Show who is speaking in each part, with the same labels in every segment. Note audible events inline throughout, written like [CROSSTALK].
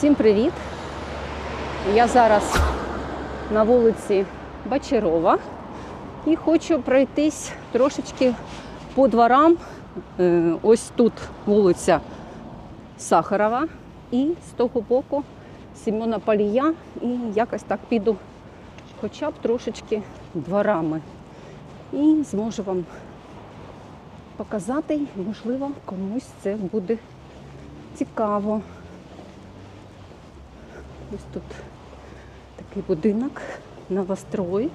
Speaker 1: Всім привіт! Я зараз на вулиці Бачарова і хочу пройтись трошечки по дворам. Е, Ось тут вулиця Сахарова і з того боку Сімона Палія. І якось так піду хоча б трошечки дворами. І зможу вам показати, можливо, комусь це буде цікаво. Ось тут такий будинок новострой.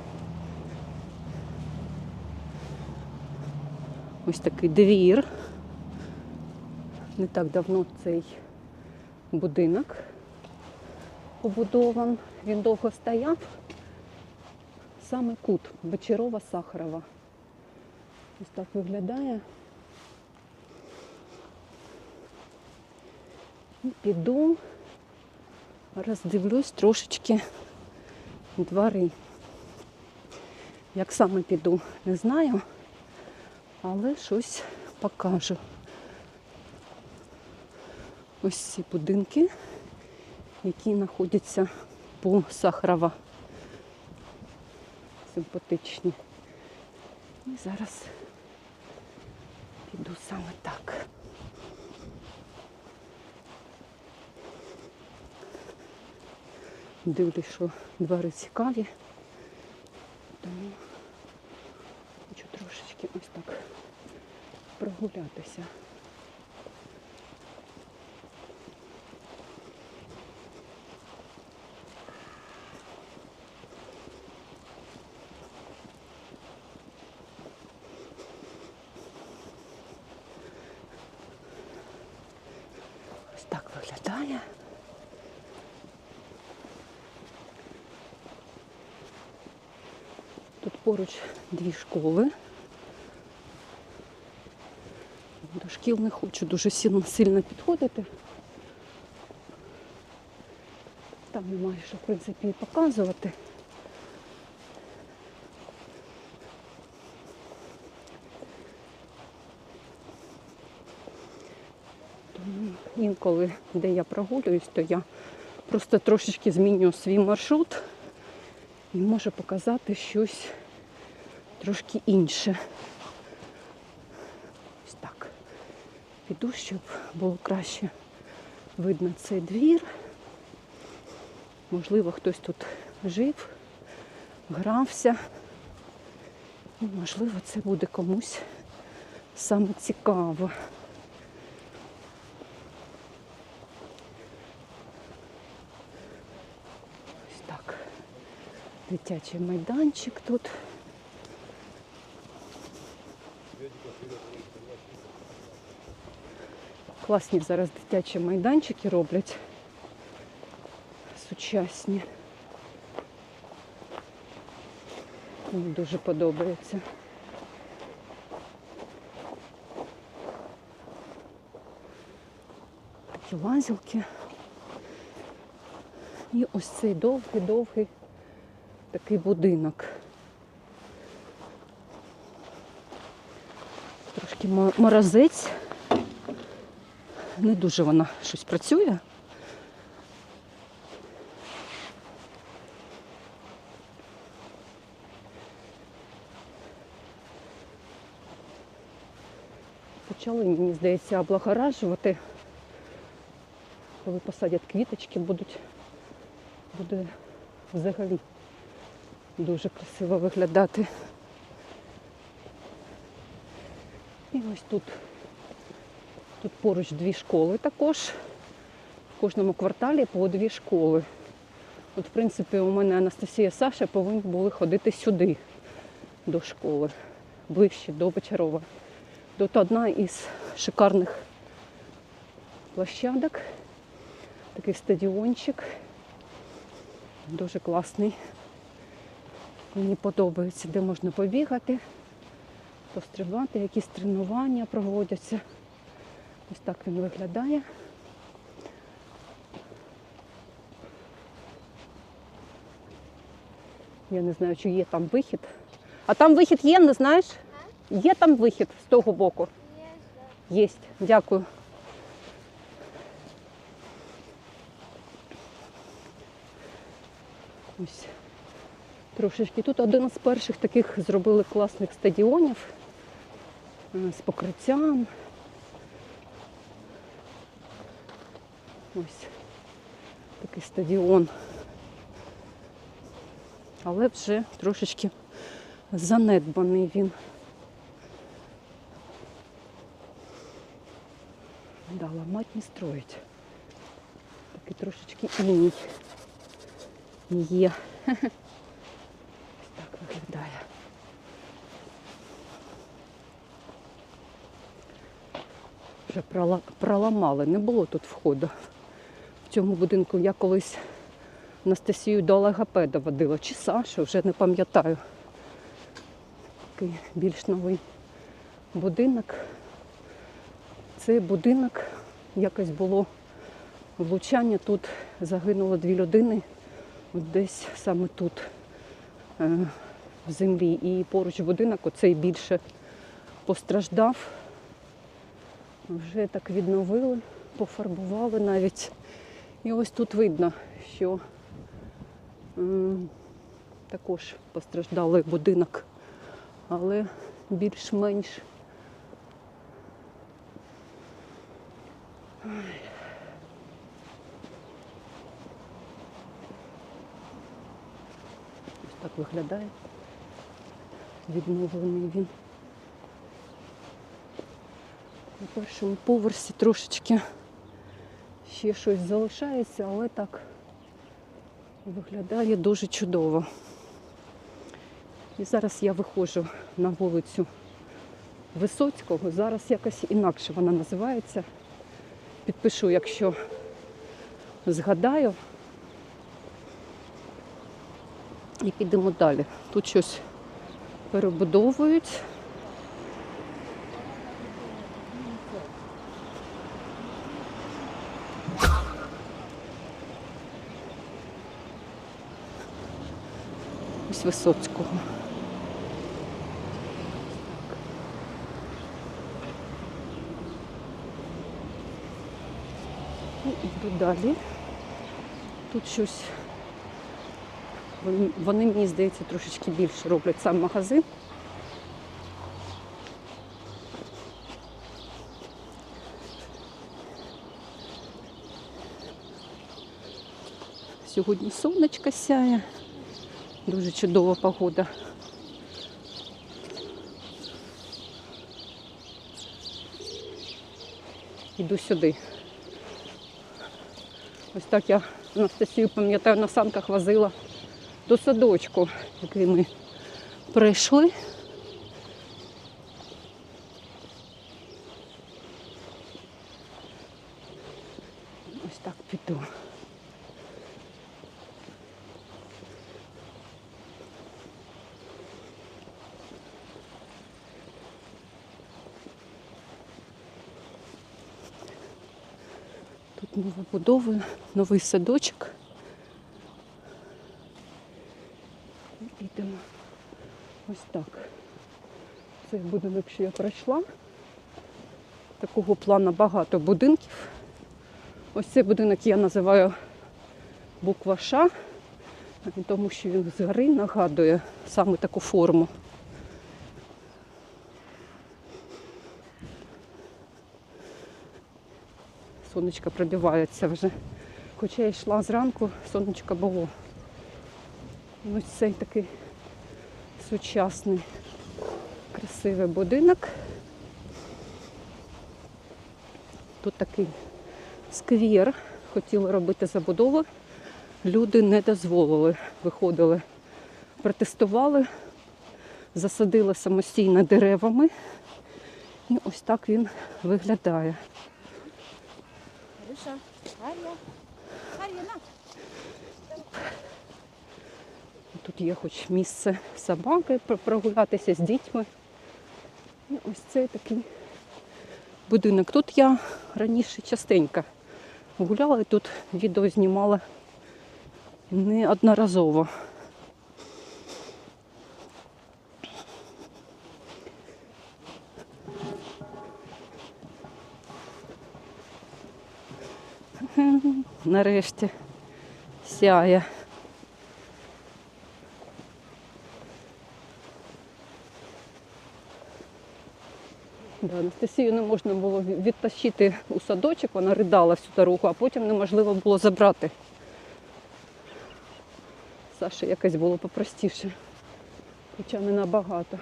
Speaker 1: Ось такий двір. Не так давно цей будинок побудован. Він довго стояв. Саме кут Бочарова Сахарова. Ось так виглядає. І піду роздивлюсь трошечки двори. Як саме піду, не знаю, але щось покажу. Ось ці будинки, які знаходяться по Сахарова. Симпатичні. І зараз піду саме так. Дивлюсь, що двори цікаві. Тому хочу трошечки ось так прогулятися. Ось так виглядає. Тут поруч дві школи. До шкіл не хочу дуже сильно, підходити. Там немає що, в принципі, показувати. Тому інколи, де я прогулююсь, то я просто трошечки змінюю свій маршрут і може показати щось трошки інше. Ось так. Піду, щоб було краще видно цей двір. Можливо, хтось тут жив, грався. І, можливо, це буде комусь саме цікаво. Ось так. Дитячий майданчик тут. Класні зараз дитячі майданчики роблять. Сучасні. Мені дуже подобається. Такі лазілки. І ось цей довгий-довгий такий будинок. Трошки морозець. Не дуже вона щось працює. Почали, мені здається, облагоражувати. Коли посадять квіточки, будуть, буде взагалі дуже красиво виглядати. І ось тут, тут поруч дві школи також. В кожному кварталі по дві школи. От, в принципі, у мене Анастасія Саша повинні були ходити сюди, до школи, ближче до Бочарова. Тут одна із шикарних площадок. Такий стадіончик. Дуже класний. Мені подобається, де можна побігати, пострибати, якісь тренування проводяться. Ось так він виглядає. Я не знаю, чи є там вихід. А там вихід є, не знаєш? Є там вихід з того боку? Є. Дякую. Ось трошечки. Тут один з перших таких зробили класних стадіонів е, з покриттям. Ось такий стадіон. Але вже трошечки занедбаний він. Да, ламать не строить. Такий трошечки іній є. [LAUGHS] Ось так виглядає. Вже прола- проламали, не було тут входу. Цьому будинку я колись Анастасію до логопеда водила, чи Сашу, вже не пам'ятаю. Такий більш новий будинок. Цей будинок якось було влучання. Тут загинуло дві людини, десь саме тут, е, в землі. І поруч будинок оцей більше постраждав. Вже так відновили, пофарбували навіть. І ось тут видно, що також постраждалий будинок, але більш-менш. Ось так виглядає. Відновлений він. На першому поверсі трошечки ще щось залишається, але так виглядає дуже чудово. І зараз я виходжу на вулицю Висоцького. Зараз якось інакше вона називається. Підпишу, якщо згадаю. І підемо далі. Тут щось перебудовують. Ось Висоцького. І йду далі. Тут щось. Вони, мені здається, трошечки більше роблять сам магазин. Сьогодні сонечко сяє. Дуже чудова погода. Іду сюди. Ось так я Анастасію, пам'ятаю, на санках возила до садочку, який ми прийшли. Ось так піду. Тут новобудови, новий садочок. Йдемо ось так. Цей будинок, що я пройшла. Такого плану багато будинків. Ось цей будинок я називаю буква Ш, тому що він згори нагадує саме таку форму. Сонечко пробивається вже. Хоча я йшла зранку, сонечко було. Ось цей такий сучасний, красивий будинок. Тут такий сквер. Хотіли робити забудову. Люди не дозволили. Виходили, протестували, засадили самостійно деревами. І ось так він виглядає.
Speaker 2: Арія. Арія, на.
Speaker 1: Тут є хоч місце собаки прогулятися з дітьми. І ось цей такий будинок. Тут я раніше частенько гуляла і тут відео знімала неодноразово. нарешті сяє. Да, Анастасію не можна було відтащити у садочок, вона ридала всю дорогу, а потім неможливо було забрати. Саша якось було попростіше, хоча не набагато.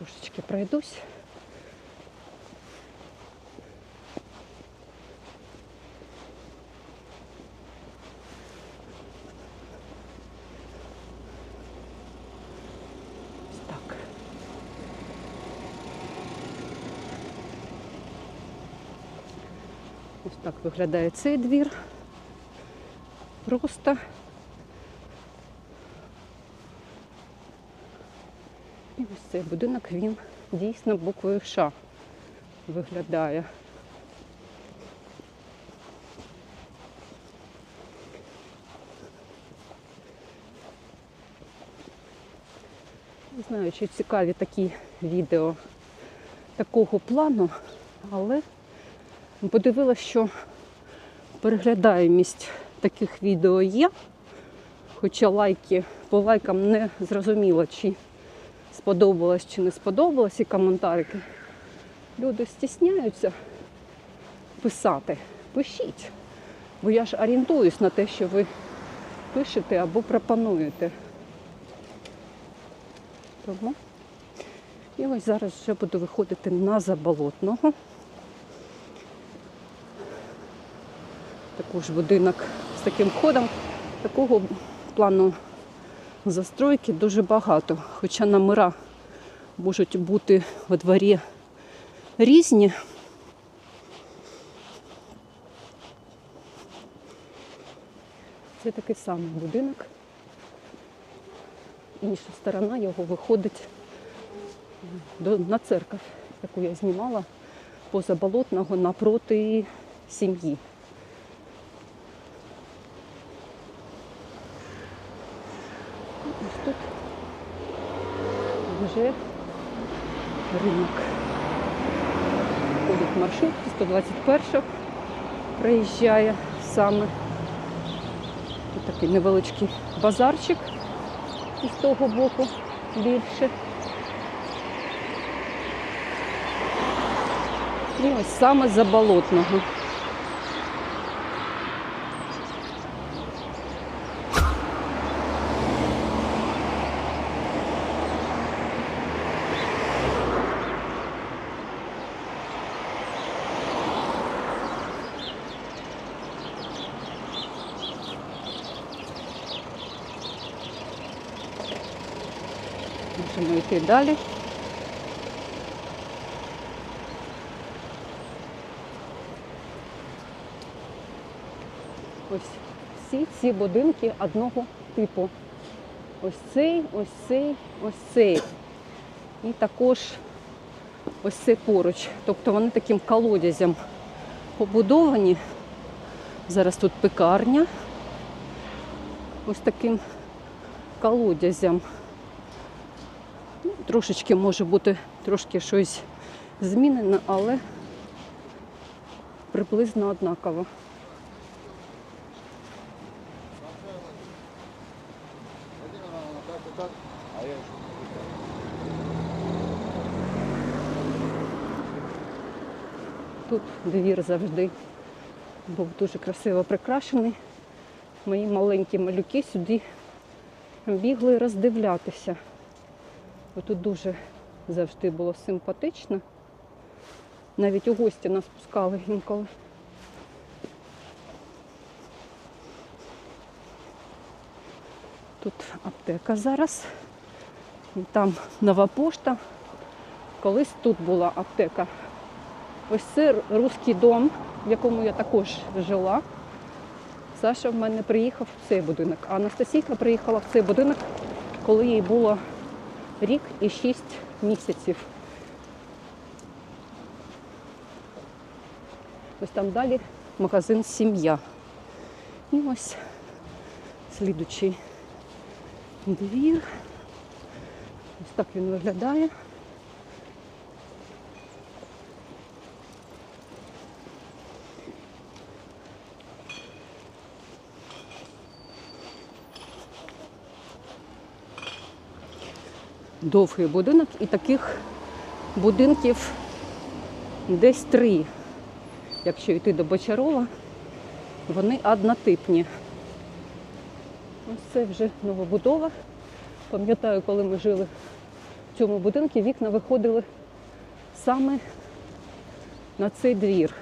Speaker 1: Трошечки пройдусь. Ось так. Виглядає цей двір. Просто. І ось цей будинок він дійсно буквою Ш виглядає. Не знаю, чи цікаві такі відео такого плану, але подивилася, що переглядаємість таких відео є. Хоча лайки по лайкам не зрозуміло, чи сподобалось чи не сподобалось, і коментарики. Люди стісняються писати. Пишіть. Бо я ж орієнтуюсь на те, що ви пишете або пропонуєте. Тому. І ось зараз вже буду виходити на заболотного. Також будинок з таким ходом. Такого плану застройки дуже багато. Хоча номера можуть бути во дворі різні. Це такий самий будинок. Інша сторона його виходить на церкву, яку я знімала поза болотного напроти сім'ї. Ось тут вже ринок. Ходить маршрутки, 121 проїжджає саме. Тут такий невеличкий базарчик із того боку більше. І ось саме за Далі. Ось всі ці будинки одного типу. Ось цей, ось цей, ось цей. І також ось цей поруч. Тобто вони таким колодязем побудовані. Зараз тут пекарня. Ось таким колодязем. Трошечки може бути трошки щось змінено, але приблизно однаково. Тут двір завжди був дуже красиво прикрашений. Мої маленькі малюки сюди бігли роздивлятися. Тут дуже завжди було симпатично. Навіть у гості нас пускали інколи. Тут аптека зараз. Там нова пошта. Колись тут була аптека. Ось це руський дом, в якому я також жила. Саша в мене приїхав в цей будинок, а Анастасійка приїхала в цей будинок, коли їй було рік і шість місяців. Ось там далі магазин Сім'я. І ось слідучий двір. Ось так він виглядає. Довгий будинок, і таких будинків десь три. Якщо йти до Бочарова, вони однотипні. Ось це вже новобудова. Пам'ятаю, коли ми жили в цьому будинку, вікна виходили саме на цей двір.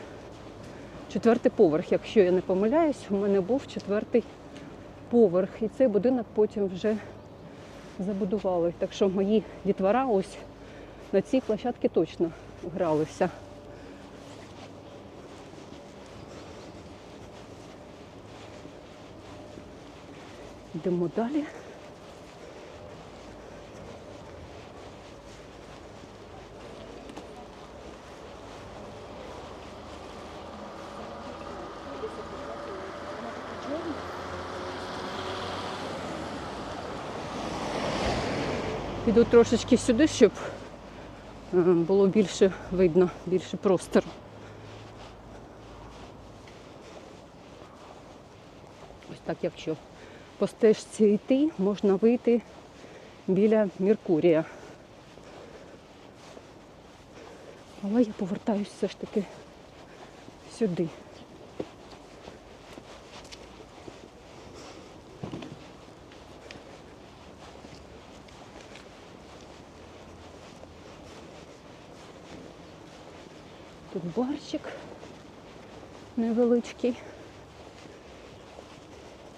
Speaker 1: Четвертий поверх, якщо я не помиляюсь, у мене був четвертий поверх. І цей будинок потім вже забудували. Так що мої дітвора ось на цій площадці точно гралися. Йдемо далі. Піду трошечки сюди, щоб е, було більше видно, більше простору. Ось так, якщо по стежці йти, можна вийти біля Меркурія. Але я повертаюся все ж таки сюди. Тут барчик невеличкий.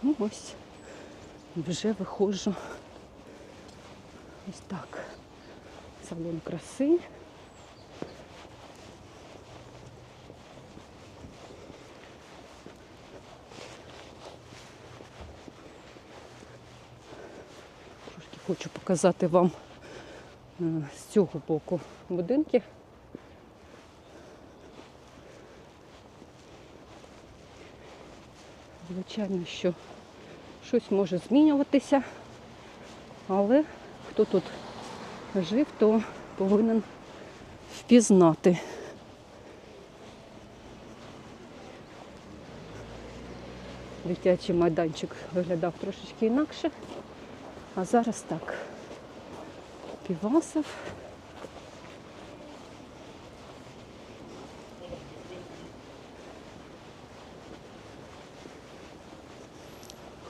Speaker 1: Ну, ось вже виходжу. Ось так. Салон краси. Трошки хочу показати вам е, з цього боку будинки. Звичайно, що щось може змінюватися, але хто тут жив, то повинен впізнати. Дитячий майданчик виглядав трошечки інакше, а зараз так. Півасов.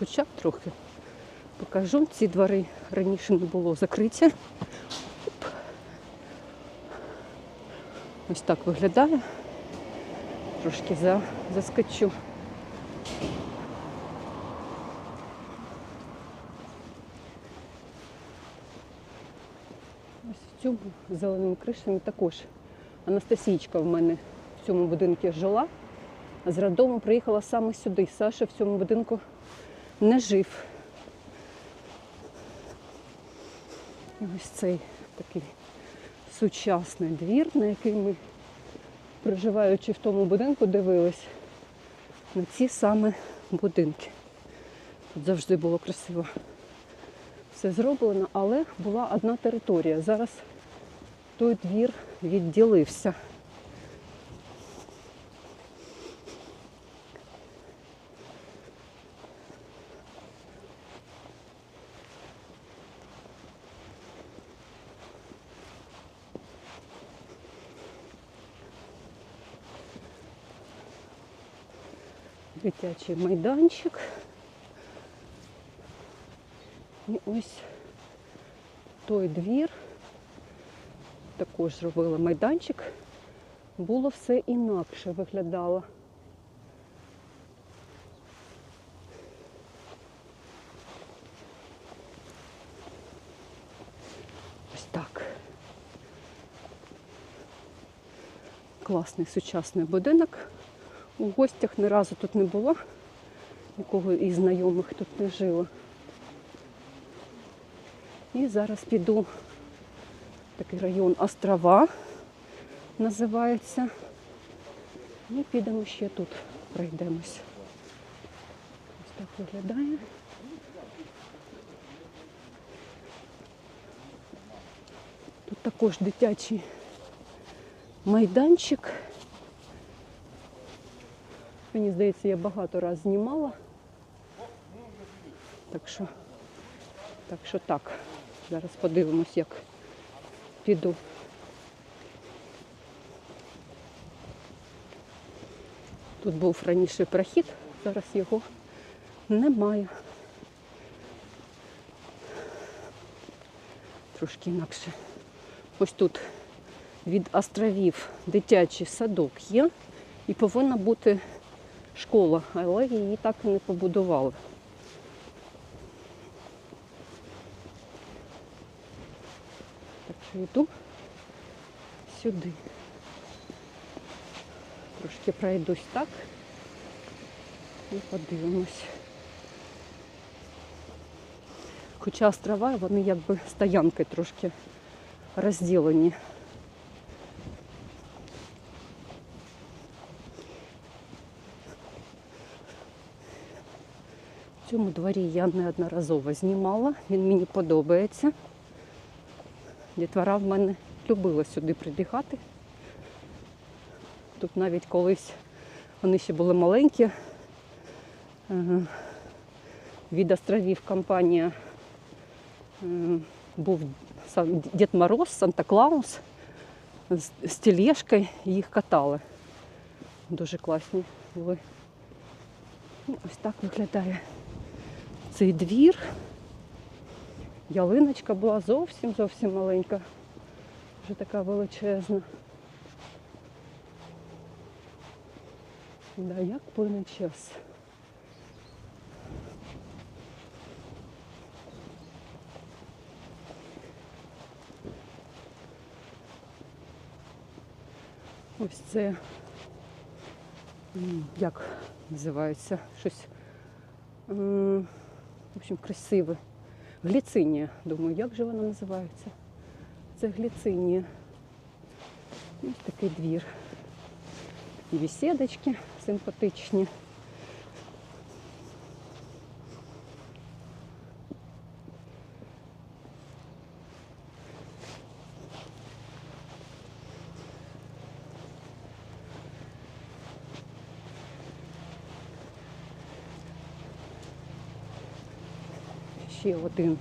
Speaker 1: Хоча б трохи покажу. Ці двори раніше не було закриті. Оп. Ось так виглядає. Трошки за, заскочу. Ось в цьому зеленими кришами також Анастасійчка в мене в цьому будинку жила. А з роддому приїхала саме сюди. Саша в цьому будинку не жив. І ось цей такий сучасний двір, на який ми, проживаючи в тому будинку, дивились на ці саме будинки. Тут завжди було красиво все зроблено, але була одна територія. Зараз той двір відділився. Дитячий майданчик. І ось той двір. Також зробили майданчик. Було все інакше виглядало. Ось так. Класний сучасний будинок у гостях ні разу тут не було, нікого із знайомих тут не жило. І зараз піду в такий район Острова називається. І підемо ще тут пройдемось. Ось так виглядає. Тут також дитячий майданчик. Мені здається, я багато раз знімала. Так що, так що так. Зараз подивимось, як піду. Тут був раніше прохід, зараз його немає. Трошки інакше. Ось тут від островів дитячий садок є і повинна бути школа, але її так і не побудували. Так що йду сюди. Трошки пройдусь так і подивимось. Хоча острова, вони якби стоянки трошки розділені. В цьому дворі я неодноразово знімала, він мені подобається. Дітвора в мене любила сюди прибігати. Тут навіть колись вони ще були маленькі. Від островів компанія е, був Дід Мороз, Санта-Клаус з тележкою їх катали. Дуже класні були. Ну, Ось так виглядає цей двір. Ялиночка була зовсім зовсім маленька, вже така величезна. Да, як плине час. Ось це як називається щось. В общем, красиве. Гліцинія, думаю, як же вона називається? Це гліцинія. Ось такий двір. І бесідочки симпатичні. Ще один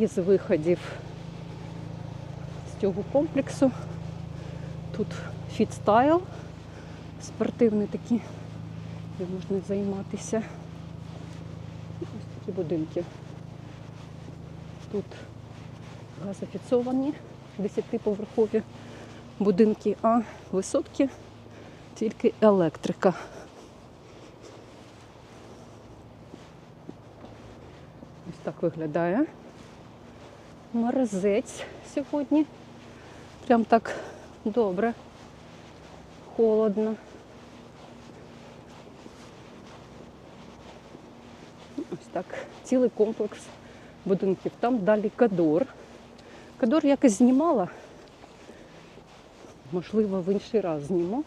Speaker 1: із виходів з цього комплексу. Тут фітстайл спортивний такий, де можна займатися. Ось такі будинки. Тут газофіцовані, 10-поверхові будинки, а висотки тільки електрика. Так виглядає. Морозець сьогодні. Прям так добре, холодно. Ось так, цілий комплекс будинків. Там далі Кадор. Кадор якось знімала. Можливо, в інший раз зніму.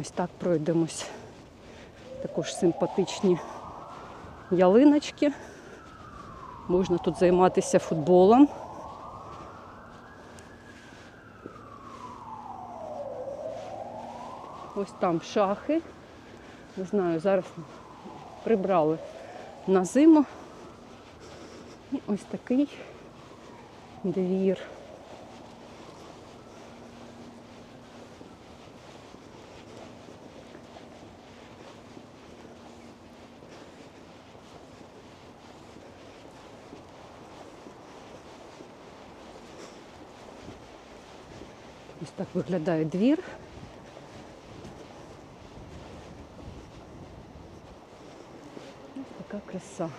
Speaker 1: Ось так пройдемось. Також симпатичні ялиночки. Можна тут займатися футболом. Ось там шахи. Не знаю, зараз прибрали на зиму. І ось такий двір. Ось так виглядає двір. Ось така краса.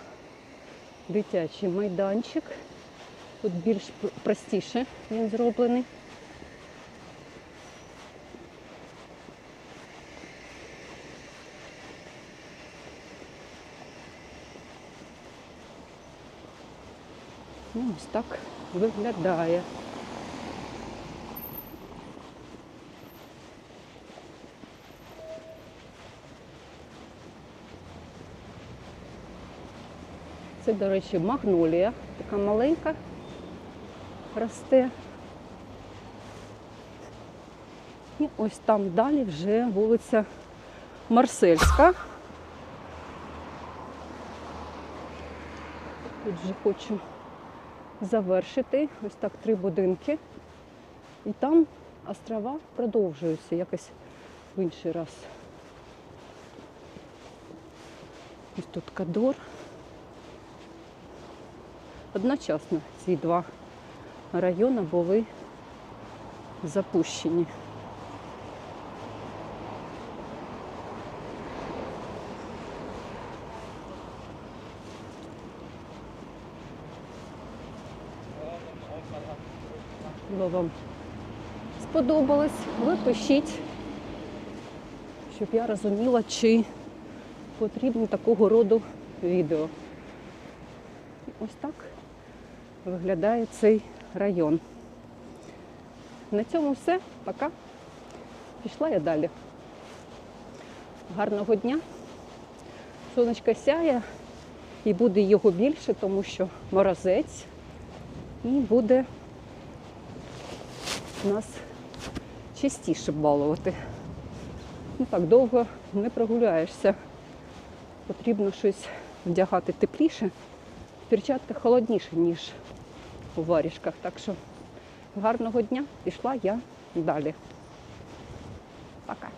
Speaker 1: Дитячий майданчик. Тут більш простіше він зроблений. Ну, ось так виглядає. Це, до речі, магнолія, така маленька росте. І ось там далі вже вулиця Марсельська. Тут вже хочу завершити. Ось так три будинки. І там острова продовжуються якось в інший раз. Ось тут кадор. Одночасно ці два райони були запущені. Вам сподобалось, ви пишіть, щоб я розуміла, чи потрібно такого роду відео. Ось так виглядає цей район. На цьому все. Пока. Пішла я далі. Гарного дня. Сонечко сяє і буде його більше, тому що морозець. І буде нас частіше балувати. Ну так довго не прогуляєшся. Потрібно щось вдягати тепліше. Перчатках холодніше, ніж у варішках. Так що гарного дня пішла я далі. Пока.